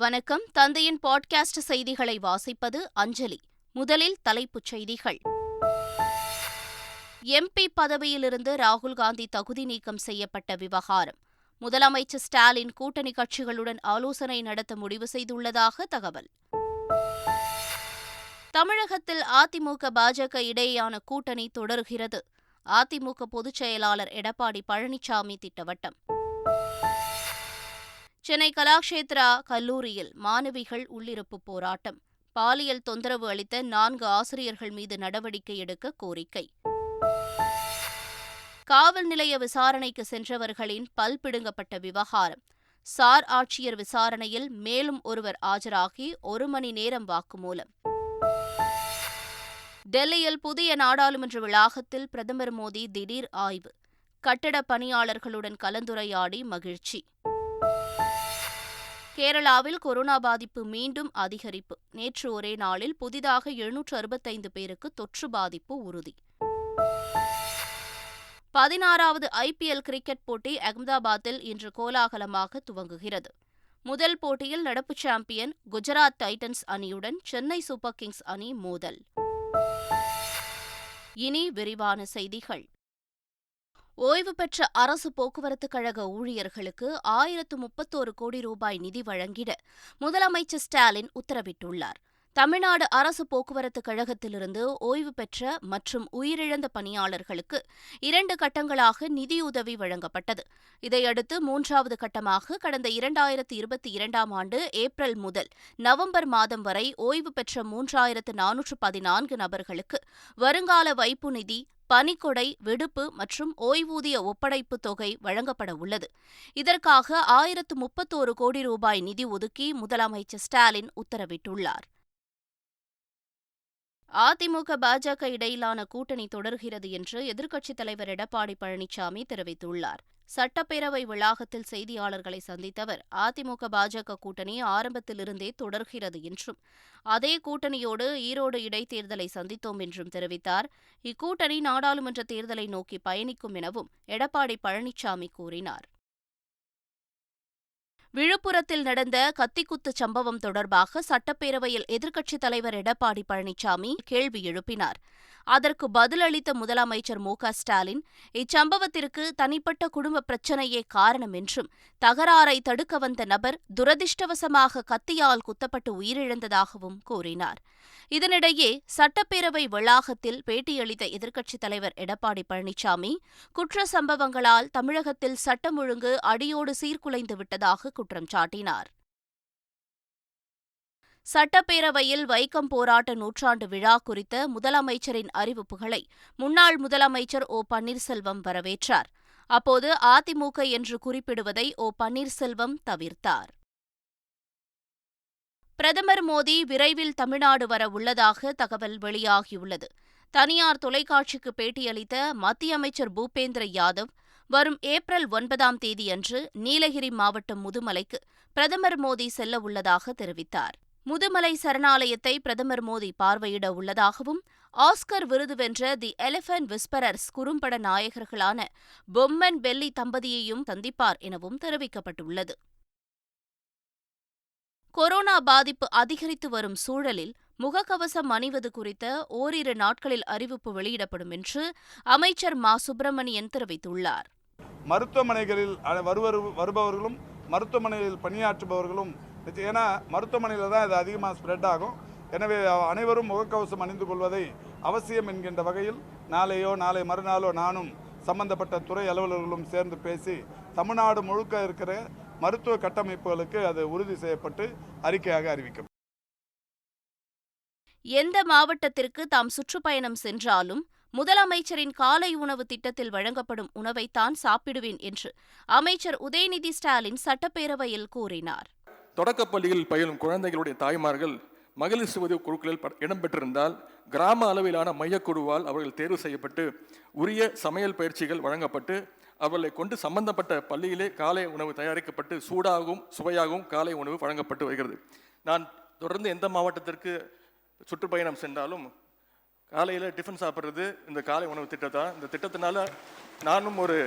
வணக்கம். தந்தையின் பாட்காஸ்ட் செய்திகளை வாசிப்பது அஞ்சலி. முதலில் தலைப்புச் செய்திகள். எம்பி பதவியிலிருந்து ராகுல் காந்தி தகுதி நீக்கம் செய்யப்பட்ட விவகாரம். முதலமைச்சர் ஸ்டாலின் கூட்டணி கட்சிகளுடன் ஆலோசனை நடத்த முடிவு செய்துள்ளதாக தகவல். தமிழகத்தில் அதிமுக பாஜக இடையேயான கூட்டணி தொடர்கிறது. அதிமுக பொதுச் செயலாளர் எடப்பாடி பழனிசாமி திட்டவட்டம். சென்னை கலாக்ஷேத்ரா கல்லூரியில் மாணவிகள் உள்ளிருப்பு போராட்டம். பாலியல் தொந்தரவு அளித்த நான்கு ஆசிரியர்கள் மீது நடவடிக்கை எடுக்க கோரிக்கை. காவல் நிலைய விசாரணைக்கு சென்றவர்களின் பல் பிடுங்கப்பட்ட விவகாரம். சார் ஆட்சியர் விசாரணையில் மேலும் ஒருவர் ஆஜராகி ஒரு மணி நேரம் வாக்குமூலம். டெல்லியில் புதிய நாடாளுமன்ற வளாகத்தில் பிரதமர் மோடி திடீர் ஆய்வு. கட்டட பணியாளர்களுடன் கலந்துரையாடி மகிழ்ச்சி. கேரளாவில் கொரோனா பாதிப்பு மீண்டும் அதிகரிப்பு. நேற்று ஒரே நாளில் புதிதாக எழுநூற்று அறுபத்தைந்து பேருக்கு தொற்று பாதிப்பு உறுதி. பதினாறாவது ஐபிஎல் கிரிக்கெட் போட்டி அகமதாபாத்தில் இன்று கோலாகலமாக துவங்குகிறது. முதல் போட்டியில் நடப்பு சாம்பியன் குஜராத் டைட்டன்ஸ் அணியுடன் சென்னை சூப்பர் கிங்ஸ் அணி மோதல். இனி விரிவான செய்திகள். ஓய்வு பெற்ற அரசு போக்குவரத்து கழக ஊழியர்களுக்கு ஆயிரத்து முப்பத்தோரு கோடி ரூபாய் நிதி வழங்கிட முதலமைச்சர் ஸ்டாலின் உத்தரவிட்டுள்ளார். தமிழ்நாடு அரசு போக்குவரத்து கழகத்திலிருந்து ஓய்வு பெற்ற மற்றும் உயிரிழந்த பணியாளர்களுக்கு இரண்டு கட்டங்களாக நிதியுதவி வழங்கப்பட்டது. இதையடுத்து மூன்றாவது கட்டமாக கடந்த இரண்டாயிரத்து இருபத்தி இரண்டாம் ஆண்டு ஏப்ரல் முதல் நவம்பர் மாதம் வரை ஓய்வு பெற்ற மூன்றாயிரத்து நானூற்று பதினான்கு நபர்களுக்கு வருங்கால வைப்பு நிதி பணிக்கொடை விடுப்பு மற்றும் ஓய்வூதிய ஒப்படைப்பு தொகை வழங்கப்பட உள்ளது. இதற்காக ஆயிரத்து முப்பத்தோரு கோடி ரூபாய் நிதி ஒதுக்கி முதலமைச்சர் ஸ்டாலின் உத்தரவிட்டுள்ளார். அதிமுக பாஜக இடையிலான கூட்டணி தொடர்கிறது என்று எதிர்க்கட்சித் தலைவர் எடப்பாடி பழனிசாமி தெரிவித்துள்ளார். சட்டப்பேரவை வளாகத்தில் செய்தியாளர்களை சந்தித்தவர் அதிமுக பாஜக கூட்டணி ஆரம்பத்திலிருந்தே தொடர்கிறது என்றும் அதே கூட்டணியோடு ஈரோடு இடைத்தேர்தலை சந்தித்தோம் என்றும் தெரிவித்தார். இக்கூட்டணி நாடாளுமன்ற தேர்தலை நோக்கி பயணிக்கும் எனவும் எடப்பாடி பழனிசாமி கூறினார். விழுப்புரத்தில் நடந்த கத்திக்குத்து சம்பவம் தொடர்பாக சட்டப்பேரவையில் எதிர்க்கட்சித் தலைவர் எடப்பாடி பழனிசாமி கேள்வி எழுப்பினார். அதற்கு பதிலளித்த முதலமைச்சர் மு ஸ்டாலின் இச்சம்பவத்திற்கு தனிப்பட்ட குடும்ப பிரச்சினையே காரணம் என்றும் தகராறை தடுக்க வந்த நபர் துரதிருஷ்டவசமாக கத்தியால் குத்தப்பட்டு உயிரிழந்ததாகவும் கூறினார். இதனிடையே சட்டப்பேரவை வளாகத்தில் பேட்டியளித்த எதிர்க்கட்சித் தலைவர் எடப்பாடி பழனிசாமி குற்ற சம்பவங்களால் தமிழகத்தில் சட்டம் ஒழுங்கு அடியோடு சீர்குலைந்து விட்டதாக குற்றம் சாட்டினார். சட்டப்பேரவையில் வைக்கம் போராட்ட நூற்றாண்டு விழா குறித்த முதலமைச்சரின் அறிவிப்புகளை முன்னாள் முதலமைச்சர் ஓ பன்னீர்செல்வம் வரவேற்றார். அப்போது அதிமுக என்று குறிப்பிடுவதை ஓ பன்னீர்செல்வம் தவிர்த்தார். பிரதமர் மோடி விரைவில் தமிழ்நாடு வர உள்ளதாக தகவல் வெளியாகியுள்ளது. தனியார் தொலைக்காட்சிக்கு பேட்டியளித்த மத்திய அமைச்சர் பூபேந்திர யாதவ் வரும் ஏப்ரல் ஒன்பதாம் தேதியன்று நீலகிரி மாவட்டம் முதுமலைக்கு பிரதமர் மோடி செல்ல உள்ளதாக தெரிவித்தார். முதுமலை சரணாலயத்தை பிரதமர் மோடி பார்வையிட உள்ளதாகவும் ஆஸ்கர் விருது வென்ற தி எலிபென்ட் விஸ்பரர்ஸ் குறும்பட நாயகர்களான பொம்மன் பெல்லி தம்பதியையும் சந்திப்பார் எனவும் தெரிவிக்கப்பட்டுள்ளது. கொரோனா பாதிப்பு அதிகரித்து வரும் சூழலில் முகக்கவசம் அணிவது குறித்த ஓரிரு நாட்களில் அறிவிப்பு வெளியிடப்படும் என்று அமைச்சர் மா. சுப்பிரமணியன் தெரிவித்துள்ளார். மருத்துவமனைகளில் வருபவர்களும் மருத்துவமனையில் பணியாற்றுபவர்களும் ஏன்னா மருத்துவமனையில் தான் இது அதிகமாக ஸ்ப்ரெட் ஆகும். எனவே அனைவரும் முகக்கவசம் அணிந்து கொள்வதை அவசியம் என்கின்ற வகையில் நாளையோ நாளை மறுநாளோ நானும் சம்பந்தப்பட்ட துறை அலுவலர்களும் சேர்ந்து பேசி தமிழ்நாடு முழுக்க இருக்கிற மருத்துவ கட்டமைப்புகளுக்கு அது உறுதி செய்யப்பட்டு அறிக்கையாக அறிவிக்கும். எந்த மாவட்டத்திற்கு தாம் சுற்றுப்பயணம் சென்றாலும் முதலமைச்சரின் காலை உணவு திட்டத்தில் வழங்கப்படும் உணவைத்தான் சாப்பிடுவேன் என்று அமைச்சர் உதயநிதி ஸ்டாலின் சட்டப்பேரவையில் கூறினார். தொடக்கப்பள்ளியில் பயிலும் குழந்தைகளுடைய தாய்மார்கள் மகளிர் சுவதி குழுக்களில் இடம்பெற்றிருந்தால் கிராம அளவிலான மையக்குழுவால் அவர்கள் தேர்வு செய்யப்பட்டு உரிய சமையல் பயிற்சிகள் வழங்கப்பட்டு அவர்களை கொண்டு சம்பந்தப்பட்ட பள்ளியிலே காலை உணவு தயாரிக்கப்பட்டு சூடாகவும் சுவையாகவும் காலை உணவு வழங்கப்பட்டு வருகிறது. நான் தொடர்ந்து எந்த மாவட்டத்திற்கு சுற்றுப்பயணம் சென்றாலும் காலையில் டிஃபன் சாப்பிட்றது இந்த காலை உணவு திட்டத்தான் இந்த திட்டத்தினால நானும் ஒரு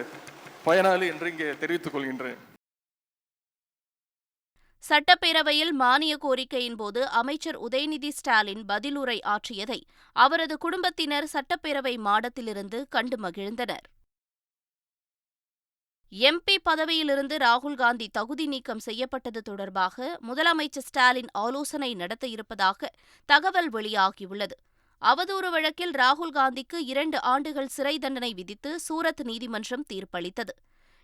பயனாளி என்று இங்கே தெரிவித்துக் கொள்கின்றேன். சட்டப்பேரவையில் மானிய கோரிக்கையின் போது அமைச்சர் உதயநிதி ஸ்டாலின் பதிலுரை ஆற்றியதை அவரது குடும்பத்தினர் சட்டப்பேரவை மாடத்திலிருந்து கண்டு மகிழ்ந்தனர். எம்பி பதவியிலிருந்து ராகுல் காந்தி தகுதி நீக்கம் செய்யப்பட்டது தொடர்பாக முதலமைச்சர் ஸ்டாலின் ஆலோசனை நடத்த இருப்பதாக தகவல் வெளியாகியுள்ளது. அவதூறு வழக்கில் ராகுல் காந்திக்கு இரண்டு ஆண்டுகள் சிறை தண்டனை விதித்து சூரத் நீதிமன்றம் தீர்ப்பளித்தது.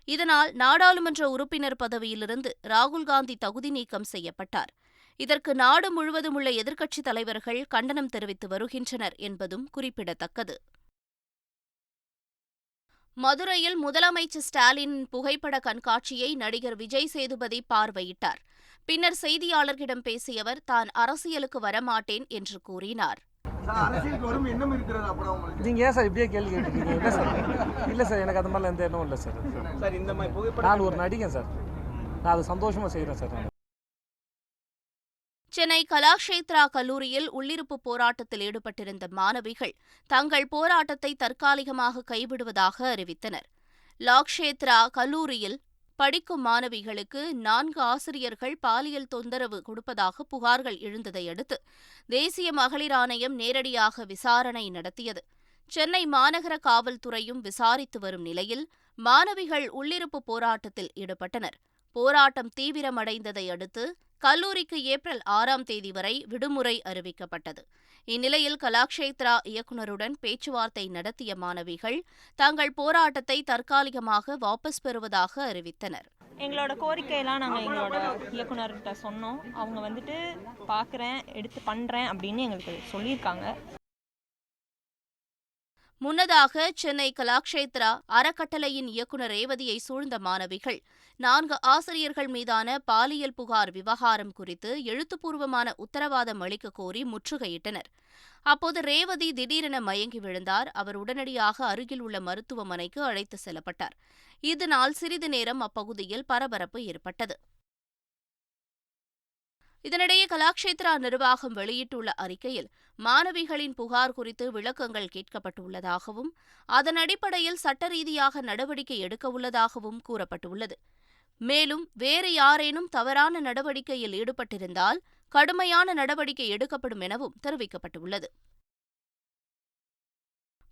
இதனால் நாடாளுமன்ற உறுப்பினர் பதவியிலிருந்து ராகுல் காந்தி தகுதி நீக்கம் செய்யப்பட்டார். இதற்கு நாடு முழுவதும் உள்ள எதிர்க்கட்சித் தலைவர்கள் கண்டனம் தெரிவித்து வருகின்றனர் என்பதும் குறிப்பிடத்தக்கது. மதுரையில் முதலமைச்சர் ஸ்டாலினின் புகைப்பட கண்காட்சியை நடிகர் விஜய் சேதுபதி பார்வையிட்டார். பின்னர் செய்தியாளர்களிடம் பேசிய அவர் தான் அரசியலுக்கு வரமாட்டேன் என்று கூறினார். எண்ணம் நீங்கள் ஏன் சார் இப்படியே கேள்வி கேட்டுருக்கீங்க? இல்லை சார். இல்லை சார் எனக்கு அந்த மாதிரிலாம் எந்த எண்ணமும் இல்லை சார். சார் இந்த மாதிரி புகைப்படம் நான் ஒரு நடிகன் சார். நான் அது சந்தோஷமாக செய்கிறேன் சார் நான். சென்னை கலாக்ஷேத்ரா கல்லூரியில் உள்ளிருப்பு போராட்டத்தில் ஈடுபட்டிருந்த மாணவிகள் தங்கள் போராட்டத்தை தற்காலிகமாக கைவிடுவதாக அறிவித்தனர். லாக்ஷேத்ரா கல்லூரியில் படிக்கும் மாணவிகளுக்கு நான்கு ஆசிரியர்கள் பாலியல் தொந்தரவு கொடுப்பதாக புகார்கள் எழுந்ததை அடுத்து தேசிய மகளிர் ஆணையம் நேரடியாக விசாரணை நடத்தியது. சென்னை மாநகர காவல்துறையும் விசாரித்து வரும் நிலையில் மாணவிகள் உள்ளிருப்பு போராட்டத்தில் ஈடுபட்டனர். போராட்டம் தீவிரமடைந்ததை அடுத்து கல்லூரிக்கு ஏப்ரல் ஆறாம் தேதி வரை விடுமுறை அறிவிக்கப்பட்டது. இந்நிலையில் கலாக்ஷேத்ரா இயக்குநருடன் பேச்சுவார்த்தை நடத்திய மாணவிகள் தங்கள் போராட்டத்தை தற்காலிகமாக வாபஸ் பெறுவதாக அறிவித்தனர். எங்களோட கோரிக்கையெல்லாம் நாங்கள் எங்களோட இயக்குனர்கிட்ட சொன்னோம். அவங்க வந்துட்டு பார்க்குறேன் எடுத்து பண்ணுறேன் அப்படின்னு எங்களுக்கு சொல்லியிருக்காங்க. முன்னதாக சென்னை கலாக்ஷேத்ரா அறக்கட்டளையின் இயக்குநர் ரேவதியை சூழ்ந்த மாணவிகள். நான்கு ஆசிரியர்கள் மீதான பாலியல் புகார் விவகாரம் குறித்து எழுத்துப்பூர்வமான உத்தரவாதம் அளிக்க கோரி முற்றுகையிட்டனர். அப்போது ரேவதி திடீரென மயங்கி விழுந்தார். அவர் உடனடியாக அருகில் உள்ள மருத்துவமனைக்கு அழைத்து செல்லப்பட்டார். இதனால் சிறிது நேரம் அப்பகுதியில் பரபரப்பு ஏற்பட்டது. இதனிடையே கலாக்ஷேத்ரா நிர்வாகம் வெளியிட்டுள்ள அறிக்கையில் மாணவிகளின் புகார் குறித்து விளக்கங்கள் கேட்கப்பட்டுள்ளதாகவும் அதன் அடிப்படையில் சட்ட ரீதியாக நடவடிக்கை எடுக்கவுள்ளதாகவும் கூறப்பட்டுள்ளது. மேலும் வேறு யாரேனும் தவறான நடவடிக்கையில் ஈடுபட்டிருந்தால் கடுமையான நடவடிக்கை எடுக்கப்படும் எனவும் தெரிவிக்கப்பட்டுள்ளது.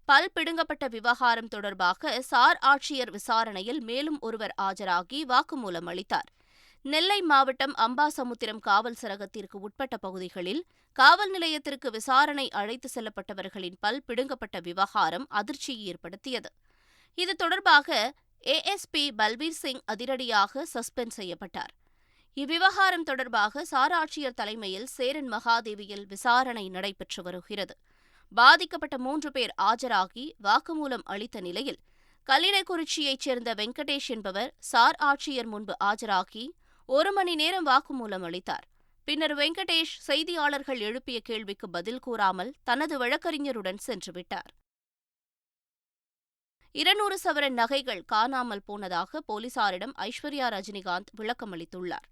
பல் பிடுங்கப்பட்ட விவகாரம் தொடர்பாக சார் ஆட்சியர் விசாரணையில் மேலும் ஒருவர் ஆஜராகி வாக்குமூலம் அளித்தார். நெல்லை மாவட்டம் அம்பாசமுத்திரம் காவல் சரகத்திற்கு உட்பட்ட பகுதிகளில் காவல் நிலையத்திற்கு விசாரணை அழைத்து செல்லப்பட்டவர்களின் பல் பிடுங்கப்பட்ட விவகாரம் அதிர்ச்சியை ஏற்படுத்தியது. இது தொடர்பாக ஏஎஸ்பி பல்பீர் சிங் அதிரடியாக சஸ்பெண்ட் செய்யப்பட்டார். இவ்விவகாரம் தொடர்பாக சார் ஆட்சியர் தலைமையில் சேரன் மகாதேவியில் விசாரணை நடைபெற்று வருகிறது. பாதிக்கப்பட்ட மூன்று பேர் ஆஜராகி வாக்குமூலம் அளித்த நிலையில் கல்லிடைக்குறிச்சியைச் சேர்ந்த வெங்கடேஷ் என்பவர் சார் ஆட்சியர் முன்பு ஆஜராகி ஒரு மணி நேரம் வாக்குமூலம் அளித்தார். பின்னர் வெங்கடேஷ் செய்தியாளர்கள் எழுப்பிய கேள்விக்கு பதில் கூறாமல் தனது வழக்கறிஞருடன் சென்றுவிட்டார் இருநூறு சவரன் நகைகள் காணாமல் போனதாக போலீசாரிடம் ஐஸ்வர்யா ரஜினிகாந்த் விளக்கமளித்துள்ளார்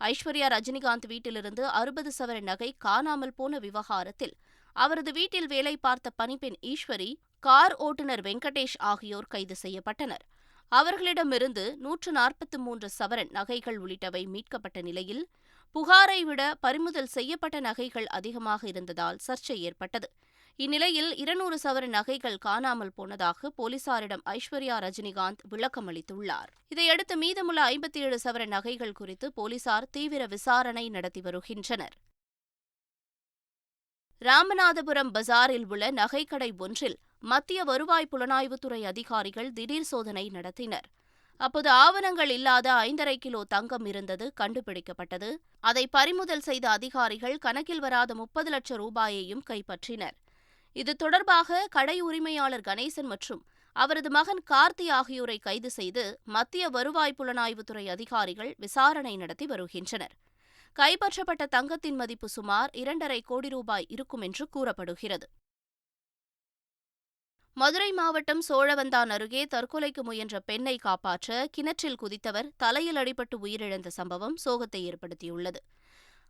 ஐஸ்வர்யா ரஜினிகாந்த் வீட்டிலிருந்து அறுபது சவரன் நகை காணாமல் போன விவகாரத்தில் அவரது வீட்டில் வேலை பார்த்த பணிப்பெண் ஈஸ்வரி கார் ஓட்டுநர் வெங்கடேஷ் ஆகியோர் கைது செய்யப்பட்டனர். அவர்களிடமிருந்து நூற்று நாற்பத்தி மூன்று சவரன் நகைகள் உள்ளிட்டவை மீட்கப்பட்ட நிலையில் புகாரை விட பறிமுதல் செய்யப்பட்ட நகைகள் அதிகமாக இருந்ததால் சர்ச்சை ஏற்பட்டது. இந்நிலையில் இருநூறு சவரன் நகைகள் காணாமல் போனதாக போலீசாரிடம் ஐஸ்வர்யா ரஜினிகாந்த் விளக்கம் அளித்துள்ளார். இதையடுத்து மீதமுள்ள ஐம்பத்தி ஏழு சவரன் நகைகள் குறித்து போலீசார் தீவிர விசாரணை நடத்தி வருகின்றனர். ராமநாதபுரம் பஜாரில் உள்ள நகைக்கடை ஒன்றில் மத்திய வருவாய் புலனாய்வுத்துறை அதிகாரிகள் திடீர் சோதனை நடத்தினர். அப்போது ஆவணங்கள் இல்லாத ஐந்தரை கிலோ தங்கம் இருந்தது கண்டுபிடிக்கப்பட்டது. அதை பறிமுதல் செய்த அதிகாரிகள் கணக்கில் வராத முப்பது லட்சம் ரூபாயையும் கைப்பற்றினர். இது தொடர்பாக கடை உரிமையாளர் கணேசன் மற்றும் அவரது மகன் கார்த்தி ஆகியோரை கைது செய்து மத்திய வருவாய் புலனாய்வுத்துறை அதிகாரிகள் விசாரணை நடத்தி வருகின்றனர். கைப்பற்றப்பட்ட தங்கத்தின் மதிப்பு சுமார் இரண்டரை கோடி ரூபாய் இருக்கும் என்று கூறப்படுகிறது. மதுரை மாவட்டம் சோழவந்தான் அருகே தற்கொலைக்கு முயன்ற பெண்ணை காப்பாற்ற கிணற்றில் குதித்தவர் தலையில் அடிபட்டு உயிரிழந்த சம்பவம் சோகத்தை ஏற்படுத்தியுள்ளது.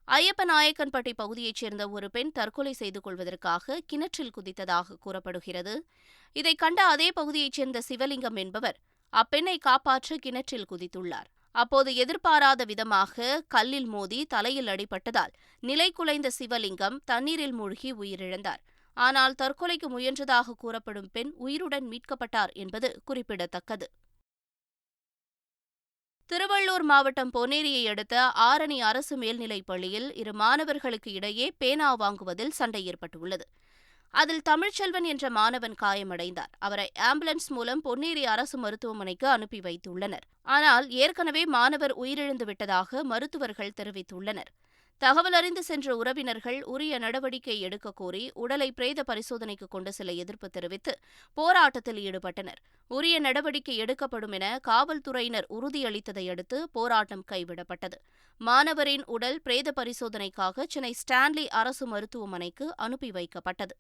ஐயப்பநாயக்கன்பட்டி பகுதியைச் சேர்ந்த ஒரு பெண் தற்கொலை செய்து கொள்வதற்காக கிணற்றில் குதித்ததாக கூறப்படுகிறது. இதை கண்ட அதே பகுதியைச் சேர்ந்த சிவலிங்கம் என்பவர் அப்பெண்ணை காப்பாற்ற கிணற்றில் குதித்துள்ளார். அப்போது எதிர்பாராத விதமாக கல்லில் மோதி தலையில் அடிபட்டதால் நிலை குலைந்த சிவலிங்கம் தண்ணீரில் மூழ்கி உயிரிழந்தார். ஆனால் தற்கொலைக்கு முயன்றதாக கூறப்படும் பெண் உயிருடன் மீட்கப்பட்டார் என்பது குறிப்பிடத்தக்கது. திருவள்ளூர் மாவட்டம் பொன்னேரியை அடுத்த ஆரணி அரசு மேல்நிலைப் பள்ளியில் இரு மாணவர்களுக்கு இடையே பேனா வாங்குவதில் சண்டை ஏற்பட்டுள்ளது. அதில் தமிழ்ச்செல்வன் என்ற மாணவன் காயமடைந்தார். அவரை ஆம்புலன்ஸ் மூலம் பொன்னேரி அரசு மருத்துவமனைக்கு அனுப்பி வைத்துள்ளனர். ஆனால் ஏற்கனவே மாணவர் உயிரிழந்து விட்டதாக மருத்துவர்கள் தெரிவித்துள்ளனர். தகவல் அறிந்து சென்ற உறவினர்கள் உரிய நடவடிக்கை எடுக்க கோரி உடலை பிரேத பரிசோதனைக்கு கொண்டு செல்ல எதிர்ப்பு தெரிவித்து போராட்டத்தில் ஈடுபட்டனர். உரிய நடவடிக்கை எடுக்கப்படும் என காவல்துறையினர் உறுதியளித்ததை அடுத்து போராட்டம் கைவிடப்பட்டது. மாணவரின் உடல் பிரேத பரிசோதனைக்காக சென்னை ஸ்டான்லி அரசு மருத்துவமனைக்கு அனுப்பி வைக்கப்பட்டது.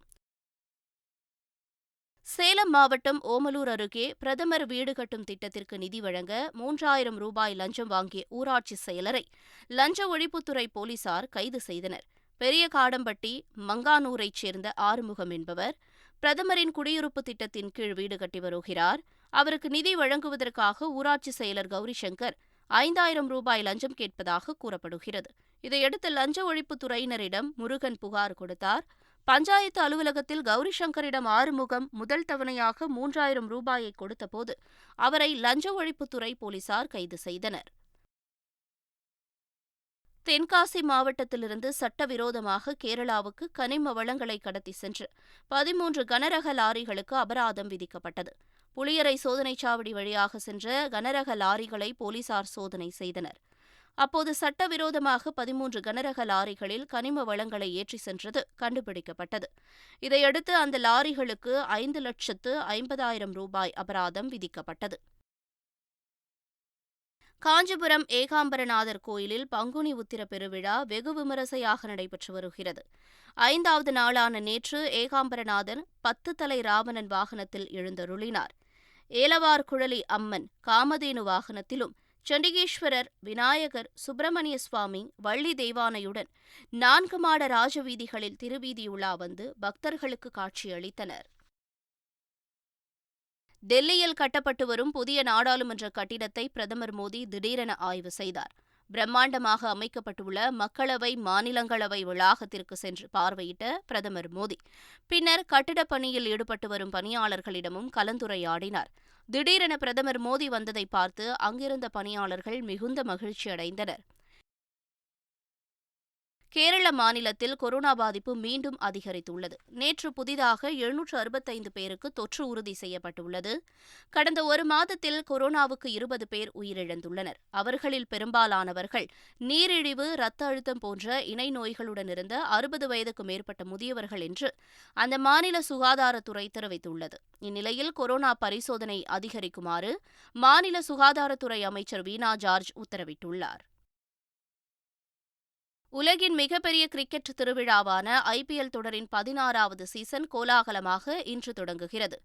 சேலம் மாவட்டம் ஓமலூர் அருகே பிரதமர் வீடு கட்டும் திட்டத்திற்கு நிதி வழங்க மூன்றாயிரம் ரூபாய் லஞ்சம் வாங்கிய ஊராட்சி செயலரை லஞ்ச ஒழிப்புத்துறை போலீசார் கைது செய்தனர். பெரிய காடம்பட்டி மங்கானூரைச் சேர்ந்த ஆறுமுகம் என்பவர் பிரதமரின் குடியிருப்பு திட்டத்தின் கீழ் வீடு கட்டி வருகிறார். அவருக்கு நிதி வழங்குவதற்காக ஊராட்சி செயலர் கௌரி சங்கர் ஐந்தாயிரம் ரூபாய் லஞ்சம் கேட்பதாக கூறப்படுகிறது. இதையடுத்து லஞ்ச ஒழிப்புத்துறையினரிடம் முருகன் புகார் கொடுத்தார். பஞ்சாயத்து அலுவலகத்தில் கௌரி சங்கரிடம் ஆறுமுகம் முதல் தவணையாக மூன்றாயிரம் ரூபாயை கொடுத்தபோது அவரை லஞ்ச ஒழிப்புத்துறை போலீசார் கைது செய்தனர். தென்காசி மாவட்டத்திலிருந்து சட்டவிரோதமாக கேரளாவுக்கு கனிம வளங்களை கடத்தி சென்று பதிமூன்று கனரக லாரிகளுக்கு அபராதம் விதிக்கப்பட்டது. புளியரை சோதனைச் சாவடி வழியாக சென்ற கனரக லாரிகளை போலீசார் சோதனை செய்தனர். அப்போது சட்டவிரோதமாக பதிமூன்று கனரக லாரிகளில் கனிம வளங்களை ஏற்றி சென்றது கண்டுபிடிக்கப்பட்டது. இதையடுத்து அந்த லாரிகளுக்கு ஐந்து லட்சத்து ஐம்பதாயிரம் ரூபாய் அபராதம் விதிக்கப்பட்டது. காஞ்சிபுரம் ஏகாம்பரநாதர் கோயிலில் பங்குனி உத்திர பெருவிழா வெகு விமரிசையாக நடைபெற்று வருகிறது. ஐந்தாவது நாளான நேற்று ஏகாம்பரநாதர் பத்து தலை ராவணன் வாகனத்தில் எழுந்தருளினார். ஏலவார் குழலி அம்மன் காமதேனு வாகனத்திலும் சண்டிகேஸ்வரர் விநாயகர் சுப்பிரமணிய சுவாமி வள்ளி தெய்வானையுடன் நான்கு மாட ராஜவீதிகளில் திருவீதியுலா வந்து பக்தர்களுக்கு காட்சியளித்தனர். டெல்லியில் கட்டப்பட்டு வரும் புதிய நாடாளுமன்ற கட்டிடத்தை பிரதமர் மோடி திடீரென ஆய்வு செய்தார். பிரம்மாண்டமாக அமைக்கப்பட்டுள்ள மக்களவை மாநிலங்களவை வளாகத்திற்கு சென்று பார்வையிட்ட பிரதமர் மோடி பின்னர் கட்டிடப் பணியில் ஈடுபட்டு வரும் பணியாளர்களிடமும் கலந்துரையாடினார். திடீரென பிரதமர் மோடி வந்ததை பார்த்து அங்கிருந்த பணியாளர்கள் மிகுந்த மகிழ்ச்சி அடைந்தனர் கேரள மாநிலத்தில் கொரோனா பாதிப்பு மீண்டும் அதிகரித்துள்ளது. நேற்று புதிதாக எழுநூற்று அறுபத்தைந்து பேருக்கு தொற்று உறுதி செய்யப்பட்டுள்ளது. கடந்த ஒரு மாதத்தில் கொரோனாவுக்கு இருபது பேர் உயிரிழந்துள்ளனர். அவர்களில் பெரும்பாலானவர்கள் நீரிழிவு இரத்த அழுத்தம் போன்ற இணை நோய்களுடன் இருந்த அறுபது வயதுக்கு மேற்பட்ட முதியவர்கள் என்று அந்த மாநில சுகாதாரத்துறை தெரிவித்துள்ளது. இந்நிலையில் கொரோனா பரிசோதனை அதிகரிக்குமாறு மாநில சுகாதாரத்துறை அமைச்சர் வீணா ஜார்ஜ் உத்தரவிட்டுள்ளார். உலகின் மிகப்பெரிய கிரிக்கெட் திருவிழாவான ஐபிஎல் தொடரின் பதினாறாவது சீசன் கோலாகலமாக இன்று தொடங்குகிறது.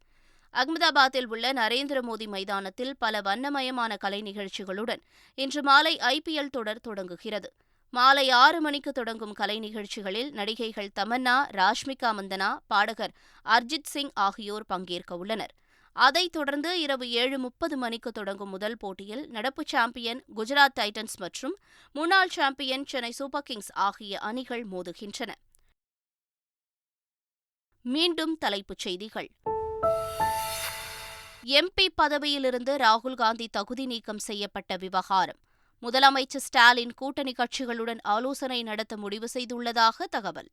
அகமதாபாத்தில் உள்ள நரேந்திர மோடி மைதானத்தில் பல வண்ணமயமான கலை நிகழ்ச்சிகளுடன் இன்று மாலை ஐபிஎல் தொடர் தொடங்குகிறது. மாலை ஆறு மணிக்கு தொடங்கும் கலை நிகழ்ச்சிகளில் நடிகைகள் தமன்னா ராஷ்மிகா மந்தனா பாடகர் அர்ஜித் சிங் ஆகியோர் பங்கேற்க உள்ளனர் அதைத் தொடர்ந்து இரவு ஏழு முப்பது மணிக்கு தொடங்கும் முதல் போட்டியில் நடப்பு சாம்பியன் குஜராத் டைட்டன்ஸ் மற்றும் முன்னாள் சாம்பியன் சென்னை சூப்பர் கிங்ஸ் ஆகிய அணிகள் மோதுகின்றன. மீண்டும் தலைப்புச் செய்திகள். எம்பி பதவியிலிருந்து ராகுல் காந்தி தகுதி நீக்கம் செய்யப்பட்ட விவகாரம். முதலமைச்சர் ஸ்டாலின் கூட்டணி கட்சிகளுடன் ஆலோசனை நடத்த முடிவு செய்துள்ளதாக தகவல்.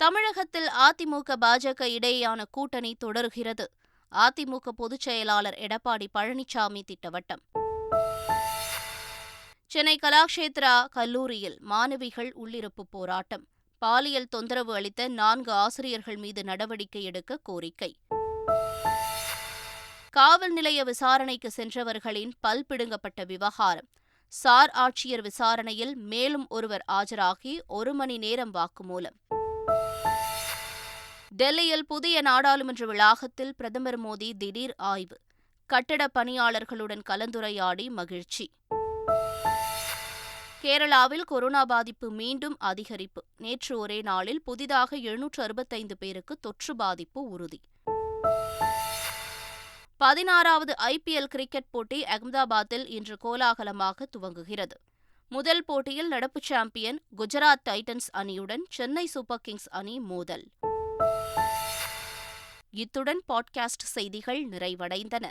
தமிழகத்தில் அதிமுக பாஜக இடையேயான கூட்டணி தொடர்கிறது. அதிமுக பொதுச் செயலாளர் எடப்பாடி பழனிசாமி திட்டவட்டம். சென்னை கலாக்ஷேத்ரா கல்லூரியில் மாணவிகள் உள்ளிருப்பு போராட்டம். பாலியல் தொந்தரவு அளித்த நான்கு ஆசிரியர்கள் மீது நடவடிக்கை எடுக்க கோரிக்கை. காவல் நிலைய விசாரணைக்கு சென்றவர்களின் பல் பிடுங்கப்பட்ட விவகாரம். சார் ஆட்சியர் விசாரணையில் மேலும் ஒருவர் ஆஜராகி ஒரு மணி நேரம் வாக்குமூலம். டெல்லியில் புதிய நாடாளுமன்ற வளாகத்தில் பிரதமர் மோடி திடீர் ஆய்வு. கட்டட பணியாளர்களுடன் கலந்துரையாடி மகிழ்ச்சி. கேரளாவில் கொரோனா பாதிப்பு மீண்டும் அதிகரிப்பு. நேற்று ஒரே நாளில் புதிதாக எழுநூற்று அறுபத்தைந்து பேருக்கு தொற்று பாதிப்பு உறுதி. பதினாறாவது ஐபிஎல் கிரிக்கெட் போட்டி அகமதாபாத்தில் இன்று கோலாகலமாக துவங்குகிறது. முதல் போட்டியில் நடப்பு சாம்பியன் குஜராத் டைட்டன்ஸ் அணியுடன் சென்னை சூப்பர் கிங்ஸ் அணி மோதல். இத்துடன் பாட்காஸ்ட் செய்திகள் நிறைவடைந்தன.